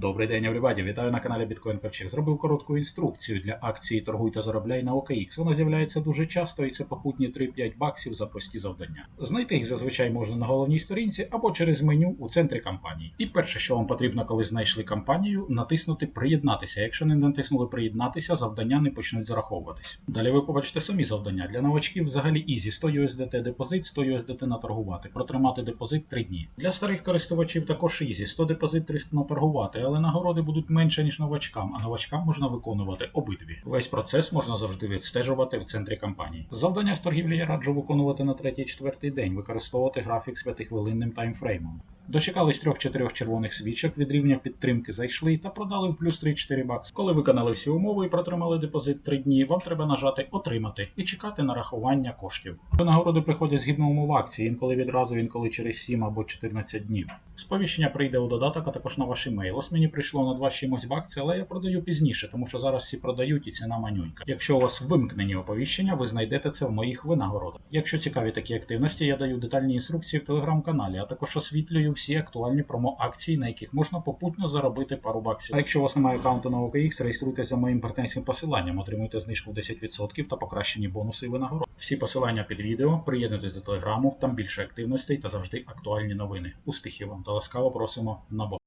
Добрий день, everybody! Вітаю на каналі Bitcoin Ковчег. Зробив коротку інструкцію для акції Торгуй та заробляй на OKX. Вона з'являється дуже часто і це попутні 3-5 баксів за прості завдання. Знайти їх зазвичай можна на головній сторінці або через меню у центрі кампанії. І перше, що вам потрібно, коли знайшли кампанію, натиснути Приєднатися. Якщо не натиснули Приєднатися, завдання не почнуть зараховуватись. Далі ви побачите самі завдання. Для новачків взагалі easy 100 USDT депозит, 100 USDT наторгувати. Протримати депозит 3 дні. Для старих користувачів також easy 100 депозит 300 наторгувати, але нагороди будуть менше, ніж новачкам, а новачкам можна виконувати обидві. Весь процес можна завжди відстежувати в центрі кампанії. Завдання з торгівлі я раджу виконувати на третій-четвертий день, використовувати графік з п'ятихвилинним таймфреймом. Дочекались трьох-чотирьох червоних свічок від рівня підтримки, зайшли та продали в плюс 3-4 бакси. Коли виконали всі умови і протримали депозит 3 дні, вам треба нажати Отримати і чекати нарахування коштів. Нагороди приходять згідно умов акції, інколи відразу, інколи через 7 або 14 днів. Сповіщення прийде у додаток, а також на ваш емейл. Ось мені прийшло на 2 чимось в акції, але я продаю пізніше, тому що зараз всі продають і ціна манюнька. Якщо у вас вимкнені оповіщення, ви знайдете це в моїх винагородах. Якщо цікаві такі активності, я даю детальні інструкції в телеграм-каналі, а також освітлюю всі актуальні промо-акції, на яких можна попутно заробити пару баксів. А якщо у вас немає аккаунту на OKX, реєструйтесь за моїм партнерським посиланням, отримуйте знижку в 10% та покращені бонуси і винагороди. Всі посилання під відео, приєднуйтесь до телеграму, там більше активностей та завжди актуальні новини. Успіхів вам та ласкаво просимо на бок.